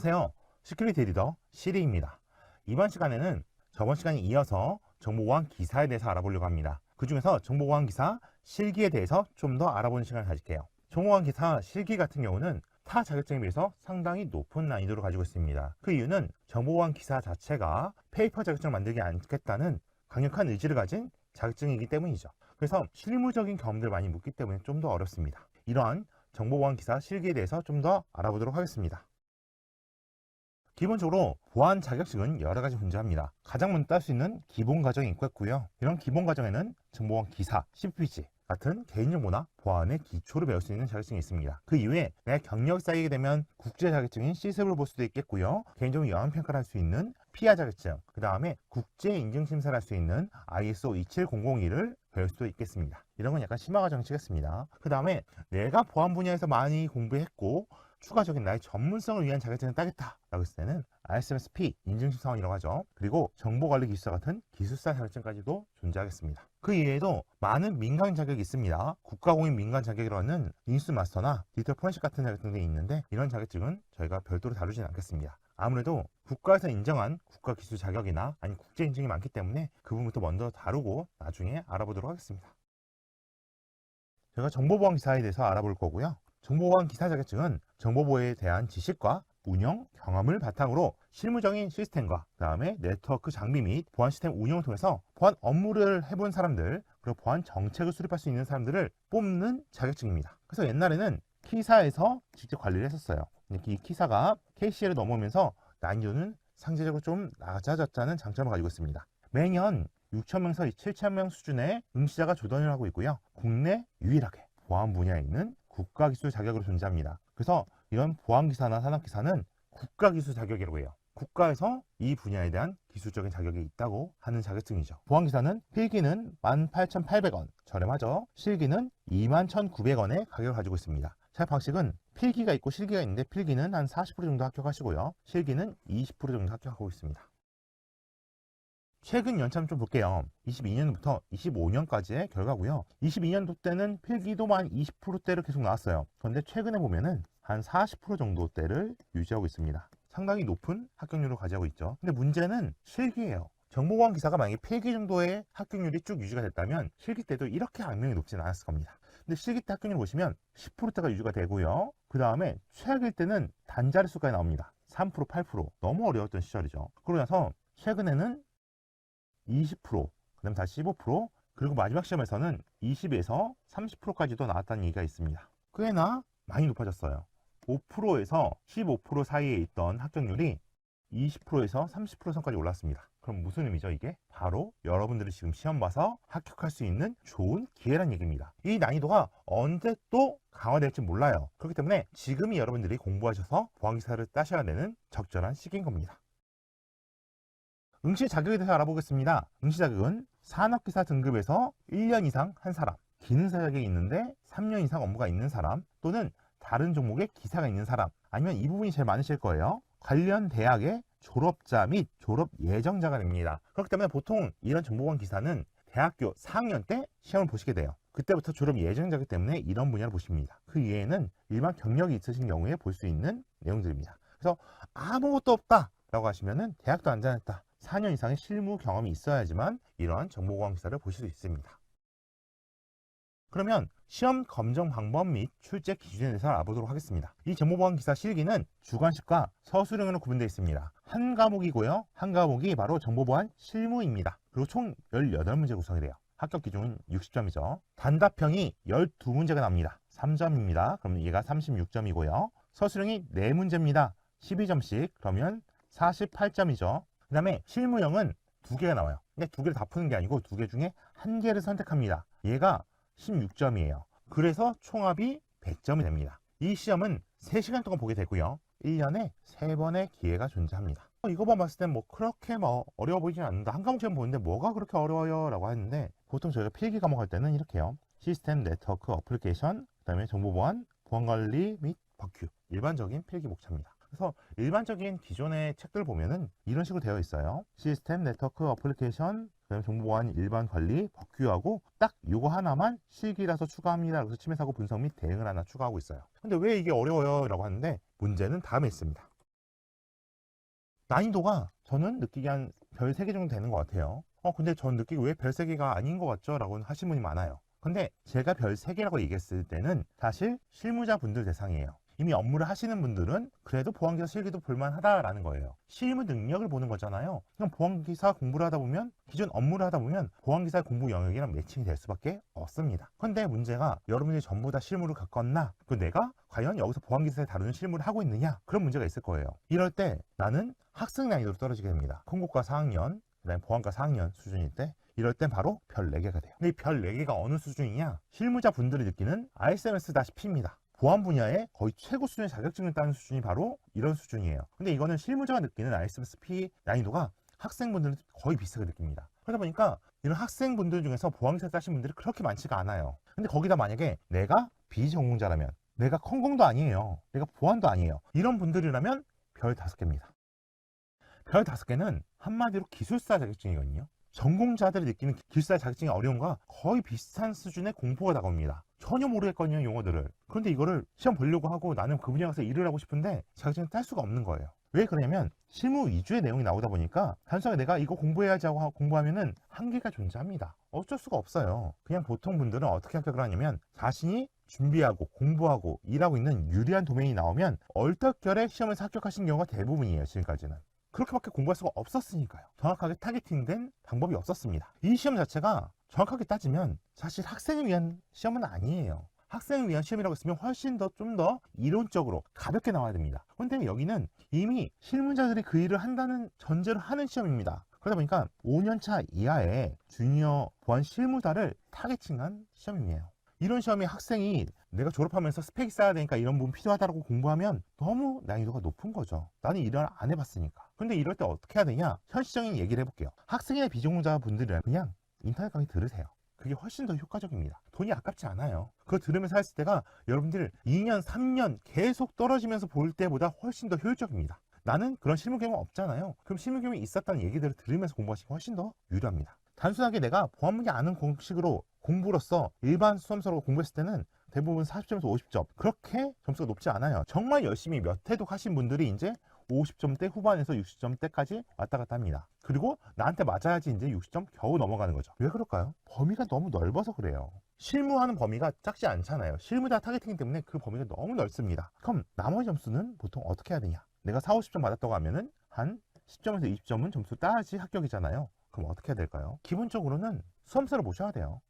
안녕하세요. 시큐리티 리더 시리입니다. 이번 시간에는 저번 시간에 이어서 정보보안 기사에 대해서 알아보려고 합니다. 그 중에서 정보보안 기사 실기에 대해서 좀 더 알아보는 시간을 가질게요. 정보보안 기사 실기 같은 경우는 타 자격증에 비해서 상당히 높은 난이도를 가지고 있습니다. 그 이유는 정보보안 기사 자체가 페이퍼 자격증을 만들지 않겠다는 강력한 의지를 가진 자격증이기 때문이죠. 그래서 실무적인 경험들 많이 묻기 때문에 좀 더 어렵습니다. 이러한 정보보안 기사 실기에 대해서 좀 더 알아보도록 하겠습니다. 기본적으로 보안 자격증은 여러 가지 존재합니다. 가장 먼저 딸 수 있는 기본 과정이 있고요. 이런 기본 과정에는 정보보안 기사, CPG 같은 개인정보나 보안의 기초를 배울 수 있는 자격증이 있습니다. 그 이후에 내 경력이 쌓이게 되면 국제 자격증인 C습을 볼 수도 있겠고요. 개인정보 영향 평가를 할 수 있는 피아 자격증, 그 다음에 국제 인증 심사를 할 수 있는 ISO 27001을 배울 수도 있겠습니다. 이런 건 약간 심화가 정치겠습니다. 그 다음에 내가 보안 분야에서 많이 공부했고 추가적인 나의 전문성을 위한 자격증을 따겠다 라고 했을 때는 RSMSP 인증심 사원이라고 하죠. 그리고 정보관리기술사 같은 기술사 자격증까지도 존재하겠습니다. 그 이외에도 많은 민간 자격이 있습니다. 국가공인 민간 자격이라는 인수 마스터나 디지털 포렌식 같은 자격증들이 있는데 이런 자격증은 저희가 별도로 다루지는 않겠습니다. 아무래도 국가에서 인정한 국가 기술 자격이나 아니 국제 인증이 많기 때문에 그 부분부터 먼저 다루고 나중에 알아보도록 하겠습니다. 제가 정보보안 기사에 대해서 알아볼 거고요. 정보보안 기사 자격증은 정보보호에 대한 지식과 운영 경험을 바탕으로 실무적인 시스템과 그다음에 네트워크 장비 및 보안 시스템 운영을 통해서 보안 업무를 해본 사람들 그리고 보안 정책을 수립할 수 있는 사람들을 뽑는 자격증입니다. 그래서 옛날에는 키사에서 직접 관리를 했었어요. 이 키사가 KCL을 넘어오면서 난이도는 상대적으로 좀 낮아졌다는 장점을 가지고 있습니다. 매년 6천명에서 7천명 수준의 응시자가 조던을 하고 있고요. 국내 유일하게 보안 분야에 있는 국가기술 자격으로 존재합니다. 그래서 이런 보안기사나 산업기사는 국가기술 자격이라고 해요. 국가에서 이 분야에 대한 기술적인 자격이 있다고 하는 자격증이죠. 보안기사는 필기는 18,800원, 저렴하죠. 실기는 21,900원의 가격을 가지고 있습니다. 사용 방식은 필기가 있고 실기가 있는데 필기는 한 40% 정도 합격하시고요. 실기는 20% 정도 합격하고 있습니다. 최근 연참 좀 볼게요. 22년부터 25년까지의 결과고요. 22년도 때는 필기도만 20%대로 계속 나왔어요. 그런데 최근에 보면은 한 40% 정도대를 유지하고 있습니다. 상당히 높은 합격률을 가지고 있죠. 근데 문제는 실기예요. 정보보안 기사가 만약에 필기 정도의 합격률이 쭉 유지가 됐다면 실기 때도 이렇게 악명이 높지는 않았을 겁니다. 근데 실기 때 합격률 보시면 10%대가 유지가 되고요. 그 다음에 최악일 때는 단자리 수까지 나옵니다. 3%, 8% 너무 어려웠던 시절이죠. 그러고 나서 최근에는 20%, 그 다음 다시 15%, 그리고 마지막 시험에서는 20에서 30%까지도 나왔다는 얘기가 있습니다. 꽤나 많이 높아졌어요. 5%에서 15% 사이에 있던 합격률이 20%에서 30% 선까지 올랐습니다. 그럼 무슨 의미죠, 이게? 바로 여러분들이 지금 시험 봐서 합격할 수 있는 좋은 기회란 얘기입니다. 이 난이도가 언제 또 강화될지 몰라요. 그렇기 때문에 지금이 여러분들이 공부하셔서 보안기사를 따셔야 되는 적절한 시기인 겁니다. 응시 자격에 대해서 알아보겠습니다. 응시 자격은 산업기사 등급에서 1년 이상 한 사람, 기능사 자격이 있는데 3년 이상 업무가 있는 사람, 또는 다른 종목의 기사가 있는 사람, 아니면 이 부분이 제일 많으실 거예요. 관련 대학의 졸업자 및 졸업 예정자가 됩니다. 그렇기 때문에 보통 이런 정보관 기사는 대학교 4학년 때 시험을 보시게 돼요. 그때부터 졸업 예정자이기 때문에 이런 분야를 보십니다. 그 이외에는 일반 경력이 있으신 경우에 볼 수 있는 내용들입니다. 그래서 아무것도 없다 라고 하시면은 대학도 안 다녔다. 4년 이상의 실무 경험이 있어야지만 이러한 정보공학 기사를 보실 수 있습니다. 그러면 시험 검정 방법 및 출제 기준에 대해서 알아보도록 하겠습니다. 이 정보보안 기사 실기는 주관식과 서술형으로 구분되어 있습니다. 한 과목이고요. 한 과목이 바로 정보보안 실무입니다. 그리고 총 18문제 구성이 돼요. 합격 기준은 60점이죠. 단답형이 12문제가 나옵니다. 3점입니다. 그럼 얘가 36점이고요. 서술형이 4문제입니다. 12점씩 그러면 48점이죠. 그 다음에 실무형은 두 개가 나와요. 근데 두 개를 다 푸는 게 아니고 두 개 중에 한 개를 선택합니다. 얘가 16점이에요. 그래서 총합이 100점이 됩니다. 이 시험은 3시간 동안 보게 되고요. 1년에 3번의 기회가 존재합니다. 어, 이거만 봤을 땐 뭐 그렇게 뭐 어려워 보이진 않는다. 한 과목 시험 보는데 뭐가 그렇게 어려워요? 라고 하는데 보통 저희가 필기 과목 할 때는 이렇게 해요. 시스템, 네트워크, 어플리케이션, 그 다음에 정보보안, 보안관리 및 법규 일반적인 필기 목차입니다. 그래서 일반적인 기존의 책들 보면은 이런 식으로 되어 있어요. 시스템, 네트워크, 어플리케이션, 그다음에 정보보안 일반 관리, 법규하고 딱 이거 하나만 실기라서 추가합니다. 그래서 침해 사고 분석 및 대응을 하나 추가하고 있어요. 근데 왜 이게 어려워요? 라고 하는데 문제는 다음에 있습니다. 난이도가 저는 느끼기 한 별 3개 정도 되는 것 같아요. 어, 근데 전 느끼기 왜별 3개가 아닌 것 같죠? 라고 하신 분이 많아요. 근데 제가 별 3개라고 얘기했을 때는 사실 실무자분들 대상이에요. 이미 업무를 하시는 분들은 그래도 보안기사 실기도 볼만하다라는 거예요. 실무 능력을 보는 거잖아요. 그럼 보안기사 공부를 하다 보면 기존 업무를 하다 보면 보안기사 공부 영역이랑 매칭이 될 수밖에 없습니다. 근데 문제가 여러분들이 전부 다 실무를 겪었나? 그 내가 과연 여기서 보안기사에 다루는 실무를 하고 있느냐? 그런 문제가 있을 거예요. 이럴 때 나는 학생 난이도로 떨어지게 됩니다. 콩고과 4학년, 그다음에 보안과 4학년 수준일 때 이럴 땐 바로 별 4개가 돼요. 근데 이별 4개가 어느 수준이냐? 실무자 분들이 느끼는 ISMS-P입니다. 보안 분야의 거의 최고 수준의 자격증을 따는 수준이 바로 이런 수준이에요. 근데 이거는 실무자가 느끼는 ISMS-P 난이도가 학생분들은 거의 비슷하게 느낍니다. 그러다 보니까 이런 학생분들 중에서 보안기사 따신 분들이 그렇게 많지가 않아요. 근데 거기다 만약에 내가 비전공자라면 내가 컨공도 아니에요. 내가 보안도 아니에요. 이런 분들이라면 별 5개입니다. 별 5개는 한마디로 기술사 자격증이거든요. 전공자들이 느끼는 기술사 자격증의 어려움과 거의 비슷한 수준의 공포가 다가옵니다. 전혀 모르겠거든요, 용어들을. 그런데 이거를 시험 보려고 하고 나는 그 분야 가서 일을 하고 싶은데 자격증을 딸 수가 없는 거예요. 왜 그러냐면 실무 위주의 내용이 나오다 보니까 단순하게 내가 이거 공부해야지 하고 하- 공부하면은 한계가 존재합니다. 어쩔 수가 없어요. 그냥 보통 분들은 어떻게 합격을 하냐면 자신이 준비하고 공부하고 일하고 있는 유리한 도메인이 나오면 얼떨결에 시험에서 합격하신 경우가 대부분이에요, 지금까지는. 그렇게밖에 공부할 수가 없었으니까요. 정확하게 타겟팅된 방법이 없었습니다. 이 시험 자체가 정확하게 따지면 사실 학생을 위한 시험은 아니에요. 학생을 위한 시험이라고 했으면 훨씬 더 좀더 이론적으로 가볍게 나와야 됩니다. 근데 여기는 이미 실무자들이 그 일을 한다는 전제로 하는 시험입니다. 그러다 보니까 5년차 이하의 주니어 보안 실무자를 타겟팅한 시험이에요. 이런 시험이 학생이 내가 졸업하면서 스펙이 쌓아야 되니까 이런 부분 필요하다고 공부하면 너무 난이도가 높은 거죠. 나는 일을 안 해봤으니까. 근데 이럴 때 어떻게 해야 되냐? 현실적인 얘기를 해볼게요. 학생이나 비전공자 분들은 그냥 인터넷 강의 들으세요. 그게 훨씬 더 효과적입니다. 돈이 아깝지 않아요. 그거 들으면서 했을 때가 여러분들 2년, 3년 계속 떨어지면서 볼 때보다 훨씬 더 효율적입니다. 나는 그런 실무 경험 없잖아요. 그럼 실무 경험이 있었다는 얘기들을 들으면서 공부하시기 훨씬 더 유리합니다. 단순하게 내가 보안 문제 아는 공식으로 공부로서 일반 수험서로 공부했을 때는 대부분 40점에서 50점 그렇게 점수가 높지 않아요. 정말 열심히 몇 회도 하신 분들이 이제 50점대 후반에서 60점대까지 왔다 갔다 합니다. 그리고 나한테 맞아야지 이제 60점 겨우 넘어가는 거죠. 왜 그럴까요? 범위가 너무 넓어서 그래요. 실무하는 범위가 작지 않잖아요. 실무자 타겟팅 때문에 그 범위가 너무 넓습니다. 그럼 나머지 점수는 보통 어떻게 해야 되냐? 내가 4, 50점 받았다고 하면은 한 10점에서 20점은 점수 따야지 합격이잖아요. 그럼 어떻게 해야 될까요? 기본적으로는 수험서를 보셔야 돼요.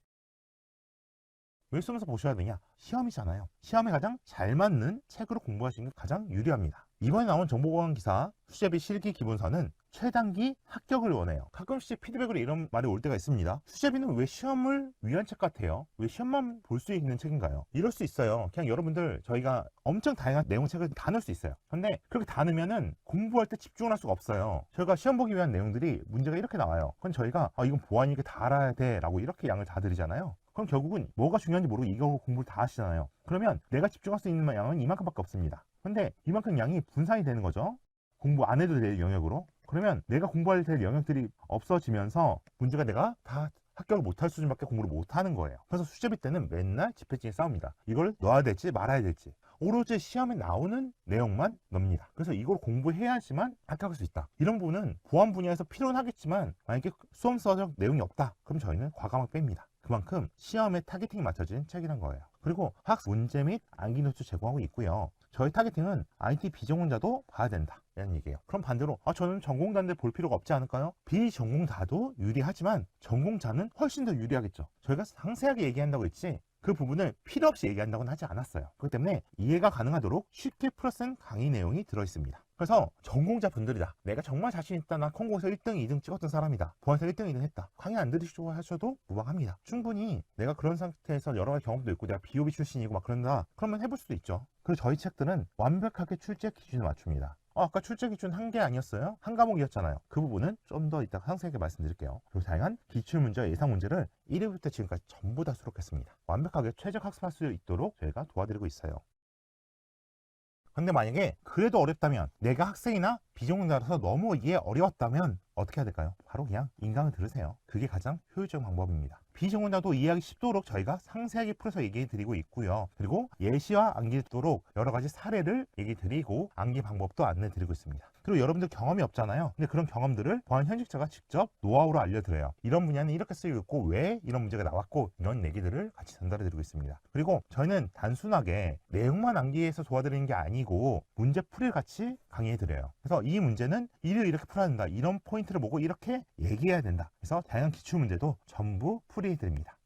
왜 수험서 보셔야 되냐? 시험이잖아요. 시험에 가장 잘 맞는 책으로 공부하시는 게 가장 유리합니다. 이번에 나온 정보보안 기사 수제비 실기 기본서는 최단기 합격을 원해요. 가끔씩 피드백으로 이런 말이 올 때가 있습니다. 수제비는 왜 시험을 위한 책 같아요? 왜 시험만 볼 수 있는 책인가요? 이럴 수 있어요. 그냥 여러분들 저희가 엄청 다양한 내용 책을 다 넣을 수 있어요. 근데 그렇게 다 넣으면은 공부할 때 집중을 할 수가 없어요. 저희가 시험 보기 위한 내용들이 문제가 이렇게 나와요. 그럼 저희가 아, 이건 보안이니까 다 알아야 돼 라고 이렇게 양을 다 드리잖아요. 그럼 결국은 뭐가 중요한지 모르고 이거 공부를 다 하시잖아요. 그러면 내가 집중할 수 있는 양은 이만큼밖에 없습니다. 근데 이만큼 양이 분산이 되는 거죠. 공부 안 해도 될 영역으로. 그러면 내가 공부할 될 영역들이 없어지면서 문제가 내가 다 합격을 못할 수준밖에 공부를 못하는 거예요. 그래서 수제비 때는 맨날 집회진에 싸웁니다. 이걸 넣어야 될지 말아야 될지. 오로지 시험에 나오는 내용만 넣습니다. 그래서 이걸 공부해야지만 합격할 수 있다. 이런 부분은 보안 분야에서 필요는 하겠지만 만약에 수험 서적 내용이 없다. 그럼 저희는 과감하게 뺍니다. 그만큼 시험에 타겟팅이 맞춰진 책이란 거예요. 그리고 학습 문제 및 암기 노트 제공하고 있고요. 저희 타겟팅은 IT 비전공자도 봐야 된다. 이런 얘기예요. 그럼 반대로 아 저는 전공자인데 볼 필요가 없지 않을까요? 비전공자도 유리하지만 전공자는 훨씬 더 유리하겠죠. 저희가 상세하게 얘기한다고 했지 그 부분을 필요 없이 얘기한다고는 하지 않았어요. 그렇기 때문에 이해가 가능하도록 쉽게 풀어쓴 강의 내용이 들어있습니다. 그래서 전공자 분들이 다. 내가 정말 자신 있다. 나 콩고에서 1등, 2등 찍었던 사람이다. 보안에서 1등, 2등 했다. 강의 안 들으시고 하셔도 무방합니다. 충분히 내가 그런 상태에서 여러 가지 경험도 있고 내가 비오비 출신이고 막 그런다. 그러면 해볼 수도 있죠. 그리고 저희 책들은 완벽하게 출제 기준을 맞춥니다. 어, 아까 출제 기준 한 개 아니었어요? 한 과목이었잖아요. 그 부분은 좀 더 이따가 상세하게 말씀드릴게요. 그리고 다양한 기출 문제와 예상 문제를 1위부터 지금까지 전부 다 수록했습니다. 완벽하게 최적 학습할 수 있도록 저희가 도와드리고 있어요. 근데 만약에 그래도 어렵다면 내가 학생이나 비전공자라서 너무 이게 어려웠다면 어떻게 해야 될까요? 바로 그냥 인강을 들으세요. 그게 가장 효율적인 방법입니다. 비전공자도 이해하기 쉽도록 저희가 상세하게 풀어서 얘기해 드리고 있고요. 그리고 예시와 암기도록 여러 가지 사례를 얘기 드리고 암기 방법도 안내 드리고 있습니다. 그리고 여러분들 경험이 없잖아요. 근데 그런 경험들을 보안 현직자가 직접 노하우로 알려드려요. 이런 분야는 이렇게 쓰이고 있고 왜 이런 문제가 나왔고 이런 얘기들을 같이 전달해 드리고 있습니다. 그리고 저희는 단순하게 내용만 암기해서 도와드리는 게 아니고 문제 풀이를 같이 강의해 드려요. 그래서 이 문제는 이를 이렇게 풀어야 된다. 이런 포인트를 보고 이렇게 얘기해야 된다. 그래서 다양한 기출 문제도 전부 풀이해 드립니다.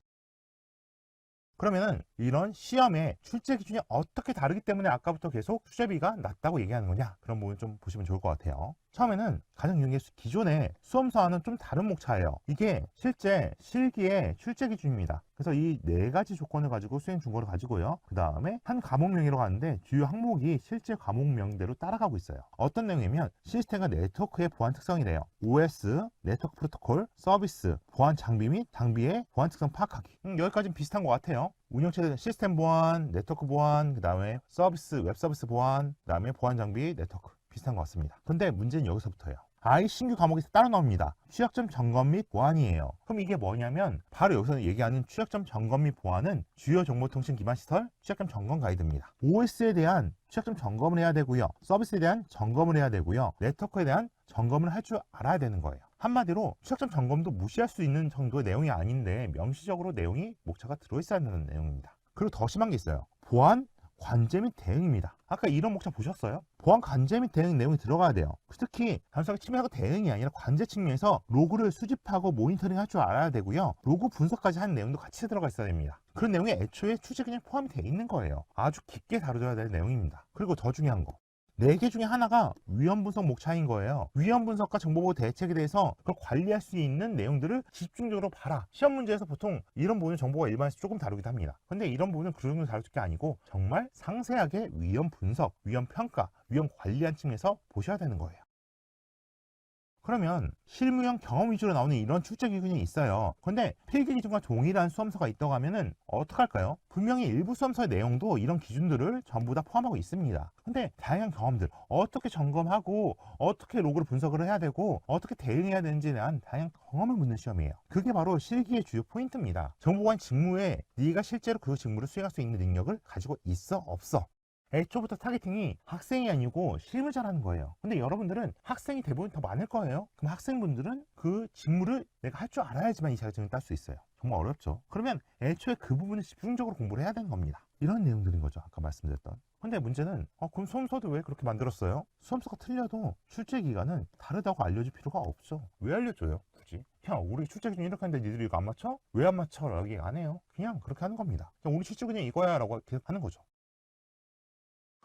그러면은 이런 시험의 출제 기준이 어떻게 다르기 때문에 아까부터 계속 출제비가 낮다고 얘기하는 거냐? 그런 부분 좀 보시면 좋을 것 같아요. 처음에는 가장 중요한 게 기존의 수험서와는 좀 다른 목차예요. 이게 실제 실기의 출제 기준입니다. 그래서 이 네 가지 조건을 가지고 수행 중거를 가지고요. 그 다음에 한 과목명이라고 하는데 주요 항목이 실제 과목명대로 따라가고 있어요. 어떤 내용이면 시스템과 네트워크의 보안 특성이래요. OS, 네트워크 프로토콜, 서비스, 보안 장비 및 장비의 보안 특성 파악하기. 음, 여기까지는 비슷한 것 같아요 운영체 시스템 보안, 네트워크 보안, 그 다음에 서비스, 웹 서비스 보안, 그 다음에 보안 장비, 네트워크 비슷한 것 같습니다. 근데 문제는 여기서부터예요. 아이 신규 과목에서 따로 나옵니다. 취약점 점검 및 보안이에요. 그럼 이게 뭐냐면 바로 여기서 얘기하는 취약점 점검 및 보안은 주요 정보통신 기반 시설 취약점 점검 가이드입니다. OS에 대한 취약점 점검을 해야 되고요. 서비스에 대한 점검을 해야 되고요. 네트워크에 대한 점검을 할 줄 알아야 되는 거예요. 한마디로 취약점 점검도 무시할 수 있는 정도의 내용이 아닌데 명시적으로 내용이 목차가 들어있어야 하는 내용입니다. 그리고 더 심한 게 있어요. 보안, 관제 및 대응입니다. 아까 이런 목차 보셨어요? 보안 관제 및 대응 내용이 들어가야 돼요. 특히 단순하게 침해하고 대응이 아니라 관제 측면에서 로그를 수집하고 모니터링 할 줄 알아야 되고요. 로그 분석까지 하는 내용도 같이 들어가 있어야 됩니다. 그런 내용이 애초에 출제 그냥 포함이 되어 있는 거예요. 아주 깊게 다뤄져야 될 내용입니다. 그리고 더 중요한 거. 네 개 중에 하나가 위험 분석 목차인 거예요. 위험 분석과 정보보호 대책에 대해서 그걸 관리할 수 있는 내용들을 집중적으로 봐라. 시험 문제에서 보통 이런 부분은 정보가 일반에서 조금 다루기도 합니다. 근데 이런 부분은 그 정도 다룰 게 아니고 정말 상세하게 위험 분석, 위험 평가, 위험 관리한 측면에서 보셔야 되는 거예요. 그러면 실무형 경험 위주로 나오는 이런 출제 기준이 있어요. 근데 필기 기준과 동일한 수험서가 있다고 하면은 어떡할까요? 분명히 일부 수험서의 내용도 이런 기준들을 전부 다 포함하고 있습니다. 근데 다양한 경험들 어떻게 점검하고 어떻게 로그를 분석을 해야 되고 어떻게 대응해야 되는지에 대한 다양한 경험을 묻는 시험이에요. 그게 바로 실기의 주요 포인트입니다. 정보관 직무에 네가 실제로 그 직무를 수행할 수 있는 능력을 가지고 있어 없어 애초부터 타겟팅이 학생이 아니고 실무자라는 거예요. 근데 여러분들은 학생이 대부분 더 많을 거예요. 그럼 학생분들은 그 직무를 내가 할 줄 알아야지만 이 자격증을 딸 수 있어요. 정말 어렵죠. 그러면 애초에 그 부분을 집중적으로 공부를 해야 되는 겁니다. 이런 내용들인 거죠. 아까 말씀드렸던. 근데 문제는 어, 그럼 수험서도 왜 그렇게 만들었어요? 수험서가 틀려도 출제 기간은 다르다고 알려줄 필요가 없죠. 왜 알려줘요? 굳이? 그냥 우리 출제 기준 이렇게 하는데 니들이 이거 안 맞춰? 왜 안 맞춰? 라고 얘기 안 해요. 그냥 그렇게 하는 겁니다. 그냥 우리 출제 기준이 이거야 라고 계속 하는 거죠.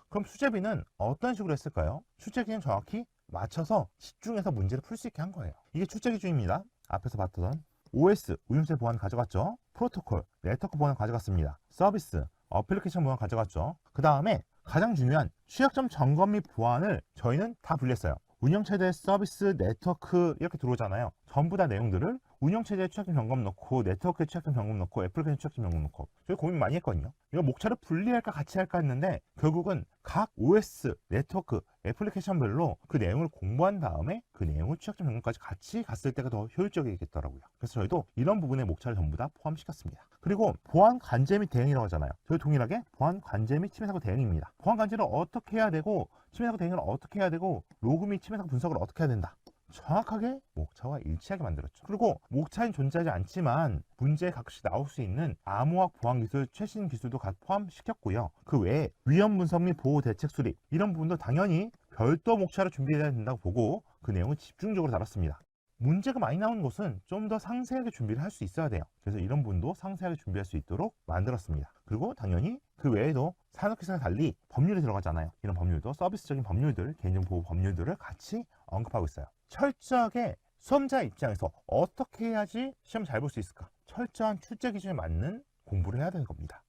그럼 수제비는 어떤 식으로 했을까요? 출제 기준 정확히 맞춰서 집중해서 문제를 풀 수 있게 한 거예요. 이게 출제 기준입니다. 앞에서 봤던 OS, 운영체 보안 가져갔죠. 프로토콜, 네트워크 보안 가져갔습니다. 서비스, 어플리케이션 보안 가져갔죠. 그 다음에 가장 중요한 취약점 점검 및 보안을 저희는 다 분리했어요. 운영체제, 서비스, 네트워크 이렇게 들어오잖아요. 전부 다 내용들을 운영체제 취약점 점검 넣고 네트워크 취약점 점검 넣고 애플리케이션 취약점 점검 넣고 저희 고민 많이 했거든요. 이거 목차를 분리할까 같이 할까 했는데 결국은 각 OS, 네트워크, 애플리케이션별로 그 내용을 공부한 다음에 그 내용을 취약점 점검까지 같이 갔을 때가 더 효율적이겠더라고요. 그래서 저희도 이런 부분의 목차를 전부 다 포함시켰습니다. 그리고 보안 관제 및 대응이라고 하잖아요. 저희 동일하게 보안 관제 및 침해 사고 대응입니다. 보안 관제를 어떻게 해야 되고 침해 사고 대응을 어떻게 해야 되고 로그 및 침해 사고 분석을 어떻게 해야 된다. 정확하게 목차와 일치하게 만들었죠. 그리고 목차는 존재하지 않지만 문제에 가끔씩 나올 수 있는 암호학 보안 기술 최신 기술도 포함시켰고요. 그 외에 위험 분석 및 보호 대책 수립 이런 부분도 당연히 별도 목차를 준비해야 된다고 보고 그 내용을 집중적으로 다뤘습니다. 문제가 많이 나오는 곳은 좀 더 상세하게 준비를 할 수 있어야 돼요. 그래서 이런 부분도 상세하게 준비할 수 있도록 만들었습니다. 그리고 당연히 그 외에도 산업기사와 달리 법률이 들어가잖아요. 이런 법률도 서비스적인 법률들, 개인정보 법률들을 같이 언급하고 있어요. 철저하게 수험자 입장에서 어떻게 해야지 시험 잘 볼 수 있을까? 철저한 출제 기준에 맞는 공부를 해야 되는 겁니다.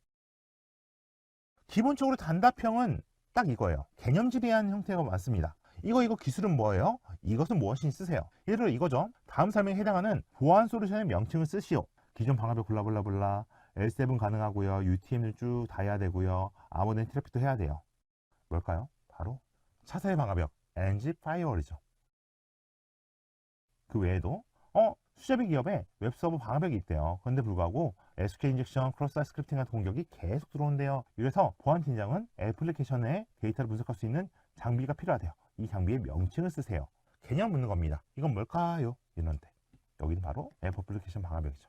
기본적으로 단답형은 딱 이거예요. 개념지리한 형태가 많습니다. 이거 이거 기술은 뭐예요? 이것은 무엇인지 쓰세요. 예를 들어 이거죠. 다음 설명에 해당하는 보안 솔루션의 명칭을 쓰시오. 기존 방화벽 블라블라블라 L7 가능하고요. UTM을 쭉다 해야 되고요. 아무든 트래픽도 해야 돼요. 뭘까요? 바로 차세의 방화벽 NG 파이어월이죠. 그 외에도 어 수제비 기업에 웹서버 방화벽이 있대요. 그런데 불구하고 SQL 인젝션, 크로스 스크립팅 같은 공격이 계속 들어온대요. 이래서 보안 팀장은 애플리케이션에 데이터를 분석할 수 있는 장비가 필요하대요. 이 장비의 명칭을 쓰세요. 개념 묻는 겁니다. 이건 뭘까요? 이런데 여기는 바로 앱 애플리케이션 방화벽이죠.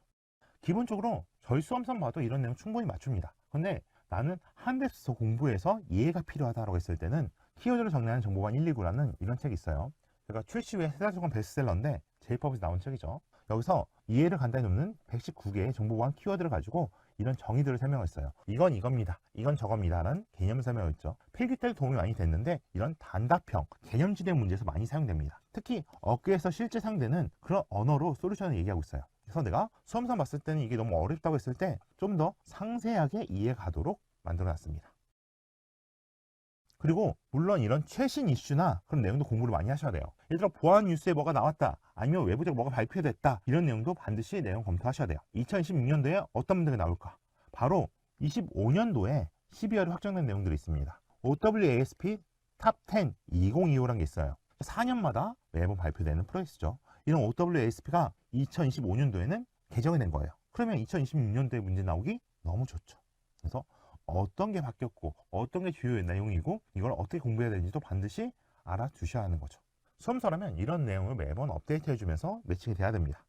기본적으로 저희 수험선 봐도 이런 내용 충분히 맞춥니다. 근데 나는 한 데서 공부해서 이해가 필요하다고 했을 때는 키워드를 정리하는 정보관 129라는 이런 책이 있어요. 제가 출시 후에 세달 동안 베스트셀러인데 제이팝에서 나온 책이죠. 여기서 이해를 간단히 돕는 119개의 정보관 키워드를 가지고 이런 정의들을 설명했어요. 이건 이겁니다. 이건 저겁니다라는 개념 설명을 했죠. 필기 때 도움이 많이 됐는데 이런 단답형, 개념지대 문제에서 많이 사용됩니다. 특히 업계에서 실제 상대는 그런 언어로 솔루션을 얘기하고 있어요. 그래서 내가 수험상 봤을 때는 이게 너무 어렵다고 했을 때 좀 더 상세하게 이해 가도록 만들어 놨습니다. 그리고 물론 이런 최신 이슈나 그런 내용도 공부를 많이 하셔야 돼요. 예를 들어 보안 뉴스에 뭐가 나왔다 아니면 외부적으로 뭐가 발표됐다 이런 내용도 반드시 내용 검토하셔야 돼요. 2026년도에 어떤 문제가 나올까? 바로 25년도에 12월에 확정된 내용들이 있습니다. OWASP 탑10 2025란 게 있어요. 4년마다 매번 발표되는 프로젝트죠. 이런 OWASP가 2025년도에는 개정이 된 거예요. 그러면 2026년도에 문제 나오기 너무 좋죠. 그래서 어떤 게 바뀌었고 어떤 게 주요 내용이고 이걸 어떻게 공부해야 되는지도 반드시 알아두셔야 하는 거죠. 수험서라면 이런 내용을 매번 업데이트 해주면서 매칭이 돼야 됩니다.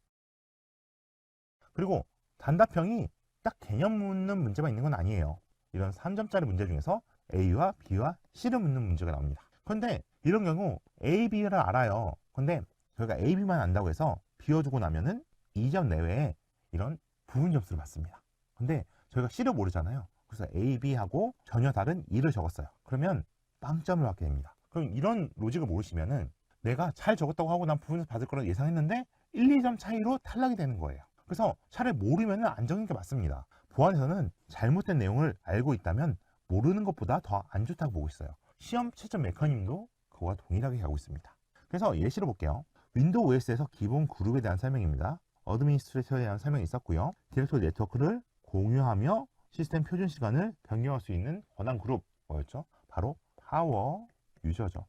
그리고 단답형이 딱 개념 묻는 문제만 있는 건 아니에요. 이런 3점짜리 문제 중에서 A와 B와 C를 묻는 문제가 나옵니다. 그런데 이런 경우 A, B를 알아요. 근데 저희가 A, B만 안다고 해서 비워두고 나면은 2점 내외에 이런 부분 점수를 받습니다. 근데 저희가 C를 모르잖아요. 그래서 A, B하고 전혀 다른 2를 적었어요. 그러면 빵점을 받게 됩니다. 그럼 이런 로직을 모르시면은 내가 잘 적었다고 하고 난 부분을 받을 거라 예상했는데 1, 2점 차이로 탈락이 되는 거예요. 그래서 차라리 모르면 안 적는 게 맞습니다. 보안에서는 잘못된 내용을 알고 있다면 모르는 것보다 더 안 좋다고 보고 있어요. 시험 채점 메커니즘도 그와 동일하게 하고 있습니다. 그래서 예시로 볼게요. 윈도우 OS에서 기본 그룹에 대한 설명입니다. 어드미니스트레이터에 대한 설명이 있었고요. 디렉토리 네트워크를 공유하며 시스템 표준 시간을 변경할 수 있는 권한 그룹 뭐였죠? 바로 파워 유저죠.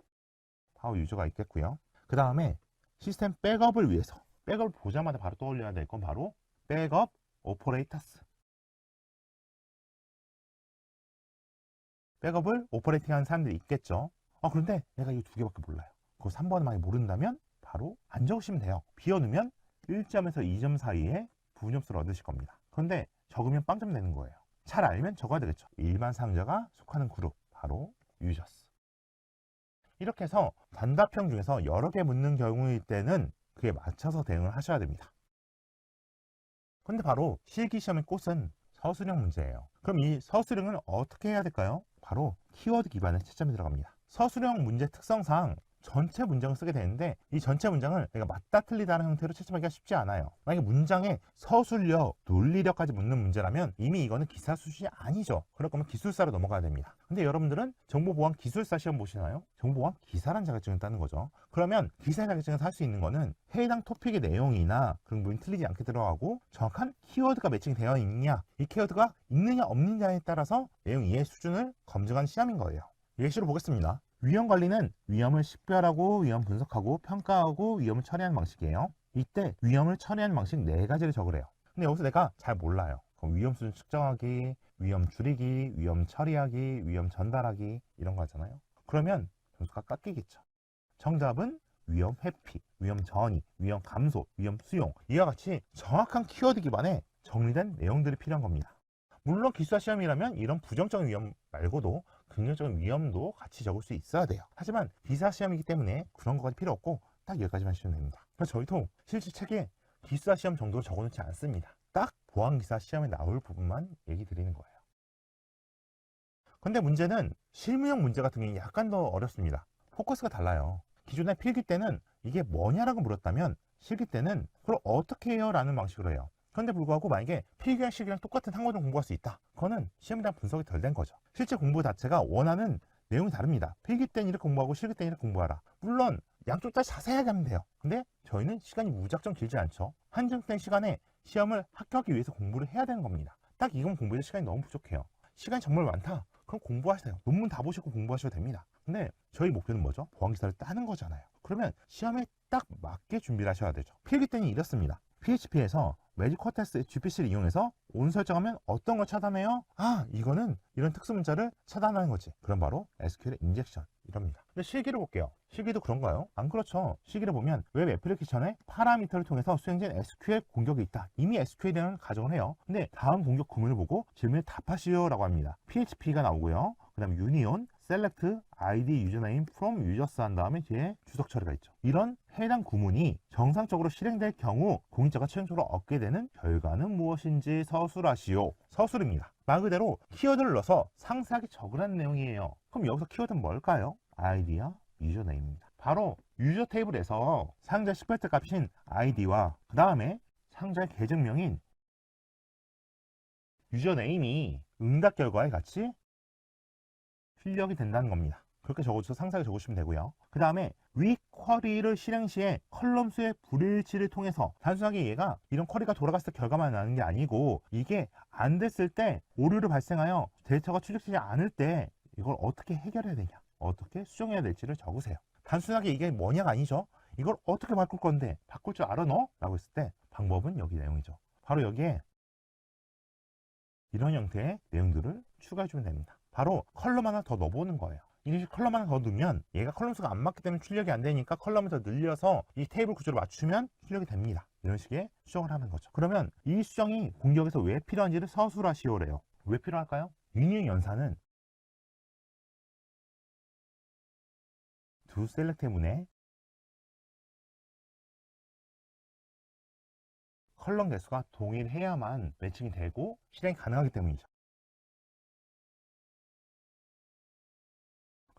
파워 유저가 있겠고요. 그 다음에 시스템 백업을 위해서 백업을 보자마자 바로 떠올려야 될 건 바로 백업 오퍼레이터스. 백업을 오퍼레이팅 하는 사람들이 있겠죠. 아, 그런데 내가 이 두 개밖에 몰라요. 그 3번을 많이 모른다면 바로 안 적으시면 돼요. 비워두면 1점에서 2점 사이에 부분점수를 얻으실 겁니다. 그런데 적으면 빵점 내는 거예요. 잘 알면 적어야 되겠죠. 일반 사용자가 속하는 그룹, 바로 유저스. 이렇게 해서 단답형 중에서 여러 개 묻는 경우일 때는 그에 맞춰서 대응을 하셔야 됩니다. 근데 바로 실기시험의 꽃은 서술형 문제예요. 그럼 이 서술형을 어떻게 해야 될까요? 바로 키워드 기반의 채점이 들어갑니다. 서술형 문제 특성상 전체 문장을 쓰게 되는데 이 전체 문장을 내가 맞다 틀리다는 형태로 채점하기가 쉽지 않아요. 만약에 문장에 서술력, 논리력까지 묻는 문제라면 이미 이거는 기사 수준이 아니죠. 그럴 거면 기술사로 넘어가야 됩니다. 근데 여러분들은 정보보안 기술사 시험 보시나요? 정보보안 기사란 자격증을 따는 거죠. 그러면 기사 자격증에서 할수 있는 거는 해당 토픽의 내용이나 그런 부분이 틀리지 않게 들어가고 정확한 키워드가 매칭 되어 있느냐 이 키워드가 있느냐 없느냐에 따라서 내용 이해 수준을 검증한 시험인 거예요. 예시로 보겠습니다. 위험 관리는 위험을 식별하고 위험 분석하고 평가하고 위험을 처리하는 방식이에요. 이때 위험을 처리하는 방식 네 가지를 적으래요. 근데 여기서 내가 잘 몰라요. 그럼 위험 수준 측정하기, 위험 줄이기, 위험 처리하기, 위험 전달하기 이런 거 하잖아요. 그러면 점수가 깎이겠죠. 정답은 위험 회피, 위험 전이, 위험 감소, 위험 수용 이와 같이 정확한 키워드 기반의 정리된 내용들이 필요한 겁니다. 물론 기수화 시험이라면 이런 부정적인 위험 말고도 긍정적인 위험도 같이 적을 수 있어야 돼요. 하지만 기사 시험이기 때문에 그런 것까지 필요 없고 딱 여기까지만 하시면 됩니다. 그래서 저희도 실제 책에 기사 시험 정도로 적어놓지 않습니다. 딱 보안 기사 시험에 나올 부분만 얘기 드리는 거예요. 근데 문제는 실무형 문제 같은 게 약간 더 어렵습니다. 포커스가 달라요. 기존에 필기 때는 이게 뭐냐라고 물었다면 실기 때는 그걸 어떻게 해요? 라는 방식으로 해요. 그런데 불구하고 만약에 필기랑 실기랑 똑같은 한과정 공부할 수 있다. 그거는 시험에 대한 분석이 덜 된 거죠. 실제 공부 자체가 원하는 내용이 다릅니다. 필기 때는 이렇게 공부하고 실기 때는 이렇게 공부하라. 물론 양쪽 다 자세하게 하면 돼요. 근데 저희는 시간이 무작정 길지 않죠. 한정된 시간에 시험을 합격하기 위해서 공부를 해야 되는 겁니다. 딱 이건 공부해도 시간이 너무 부족해요. 시간이 정말 많다. 그럼 공부하세요. 논문 다 보시고 공부하셔도 됩니다. 근데 저희 목표는 뭐죠? 보안기사를 따는 거잖아요. 그러면 시험에 딱 맞게 준비를 하셔야 되죠. 필기 때는 이렇습니다. PHP에서 매직 쿼테스 GPC를 이용해서 온 설정하면 어떤 걸 차단해요? 아, 이거는 이런 특수 문자를 차단하는 거지. 그럼 바로 SQL 인젝션 이럽니다. 근데 실기를 볼게요. 실기도 그런가요? 안 그렇죠. 실기를 보면 웹 애플리케이션의 파라미터를 통해서 수행된 SQL 공격이 있다. 이미 SQL이라는 가정을 해요. 근데 다음 공격 구문을 보고 질문에 답하시오 라고 합니다. PHP가 나오고요. 그 다음에 유니온, select, id, username, from users 한 다음에 뒤에 주석 처리가 있죠. 이런 해당 구문이 정상적으로 실행될 경우 공익자가 최종적으로 얻게 되는 결과는 무엇인지 서술하시오. 서술입니다. 말 그대로 키워드를 넣어서 상세하게 적으라는 내용이에요. 그럼 여기서 키워드는 뭘까요? id와 유저네임입니다. 바로 유저 테이블에서 상자 18대 값인 id와 그 다음에 상자의 계정명인 유저네임이 응답 결과에 같이 출력이 된다는 겁니다. 그렇게 적어주셔서 상세하게 적으시면 되고요. 그 다음에 위 쿼리를 실행 시에 컬럼 수의 불일치를 통해서 단순하게 얘가 이런 쿼리가 돌아갔을 때 결과만 나는 게 아니고 이게 안 됐을 때 오류를 발생하여 데이터가 출력되지 않을 때 이걸 어떻게 해결해야 되냐 어떻게 수정해야 될지를 적으세요. 단순하게 이게 뭐냐가 아니죠. 이걸 어떻게 바꿀 건데 바꿀 줄 알아 너? 라고 했을 때 방법은 여기 내용이죠. 바로 여기에 이런 형태의 내용들을 추가해 주면 됩니다. 바로 컬럼 하나 더 넣어보는 거예요. 이것이 컬럼 하나 더 넣으면 얘가 컬럼 수가 안 맞기 때문에 출력이 안 되니까 컬럼을 더 늘려서 이 테이블 구조를 맞추면 출력이 됩니다. 이런 식의 수정을 하는 거죠. 그러면 이 수정이 공격에서 왜 필요한지를 서술하시오래요. 왜 필요할까요? 유니온 연산은 두 셀렉트 문에 컬럼 개수가 동일해야만 매칭이 되고 실행이 가능하기 때문이죠.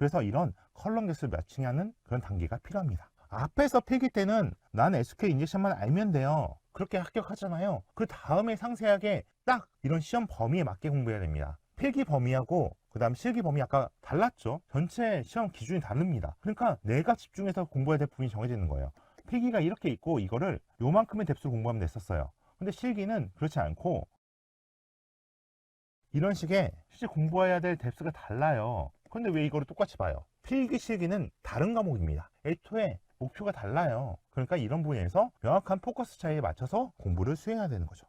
그래서 이런 컬럼 개수를 매칭하는 그런 단계가 필요합니다. 앞에서 필기 때는 난 SQL 인젝션만 알면 돼요. 그렇게 합격하잖아요. 그 다음에 상세하게 딱 이런 시험 범위에 맞게 공부해야 됩니다. 필기 범위하고 그 다음 실기 범위 아까 달랐죠? 전체 시험 기준이 다릅니다. 그러니까 내가 집중해서 공부해야 될 부분이 정해지는 거예요. 필기가 이렇게 있고 이거를 요만큼의 뎁스로 공부하면 됐었어요. 근데 실기는 그렇지 않고 이런 식의 실제 공부해야 될 뎁스가 달라요. 근데 왜 이거를 똑같이 봐요? 필기 실기는 다른 과목입니다. 애초에 목표가 달라요. 그러니까 이런 부분에서 명확한 포커스 차이에 맞춰서 공부를 수행해야 되는 거죠.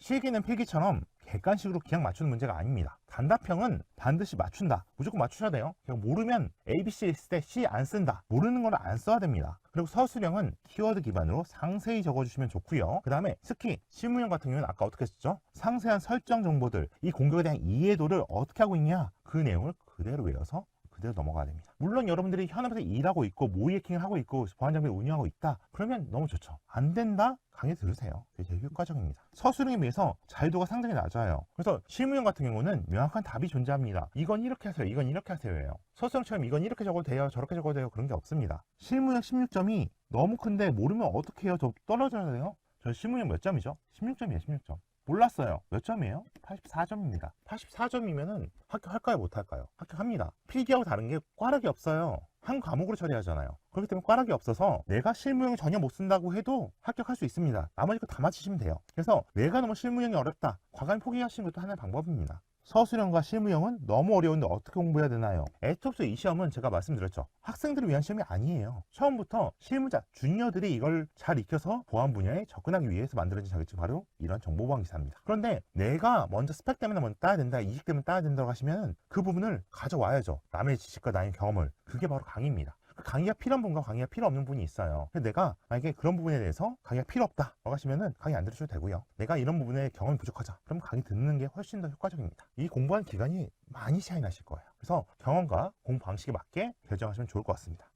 실기는 필기처럼 객관식으로 그냥 맞추는 문제가 아닙니다. 단답형은 반드시 맞춘다. 무조건 맞추셔야 돼요. 그냥 모르면 A, B, C 있을 때 C 안 쓴다. 모르는 건 안 써야 됩니다. 그리고 서술형은 키워드 기반으로 상세히 적어주시면 좋고요. 그 다음에 특히 실무형 같은 경우는 아까 어떻게 했죠? 상세한 설정 정보들, 이 공격에 대한 이해도를 어떻게 하고 있냐? 그 내용을 그대로 외워서 그대로 넘어가야 됩니다. 물론 여러분들이 현업에서 일하고 있고 모의 해킹을 하고 있고 보안 장비 운영하고 있다. 그러면 너무 좋죠. 안 된다? 강의 들으세요. 그게 제일 효과적입니다. 서술형에 비해서 자유도가 상당히 낮아요. 그래서 실무형 같은 경우는 명확한 답이 존재합니다. 이건 이렇게 하세요. 이건 이렇게 하세요예요. 서술형처럼 이건 이렇게 적어도 돼요. 저렇게 적어도 돼요. 그런 게 없습니다. 실무형 16점이 너무 큰데 모르면 어떻게 해요? 저 떨어져야 돼요. 저 실무형 몇 점이죠? 16점이에요. 16점. 몰랐어요. 몇 점이에요? 84점입니다. 84점이면은 합격할까요? 못할까요? 합격합니다. 필기하고 다른 게 꽈락이 없어요. 한 과목으로 처리하잖아요. 그렇기 때문에 꽈락이 없어서 내가 실무형 전혀 못 쓴다고 해도 합격할 수 있습니다. 나머지 거 다 맞히시면 돼요. 그래서 내가 너무 실무형이 어렵다. 과감히 포기하시는 것도 하나의 방법입니다. 서술형과 실무형은 너무 어려운데 어떻게 공부해야 되나요? 에톱스 이 시험은 제가 말씀드렸죠. 학생들을 위한 시험이 아니에요. 처음부터 실무자, 주니어들이 이걸 잘 익혀서 보안 분야에 접근하기 위해서 만들어진 자격증 바로 이런 정보보안 기사입니다. 그런데 내가 먼저 스펙 때문에 먼저 따야 된다, 이직 때문에 따야 된다고 하시면 그 부분을 가져와야죠. 남의 지식과 나의 경험을. 그게 바로 강의입니다. 그 강의가 필요한 분과 강의가 필요 없는 분이 있어요. 근데 내가 만약에 그런 부분에 대해서 강의가 필요 없다. 라고 하시면은 강의 안 들으셔도 되고요. 내가 이런 부분에 경험이 부족하자. 그럼 강의 듣는 게 훨씬 더 효과적입니다. 이 공부하는 기간이 많이 차이 나실 거예요. 그래서 경험과 공부 방식에 맞게 결정하시면 좋을 것 같습니다.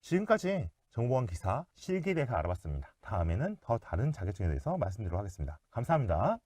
지금까지 정보원 기사 실기에 대해서 알아봤습니다. 다음에는 더 다른 자격증에 대해서 말씀드리도록 하겠습니다. 감사합니다.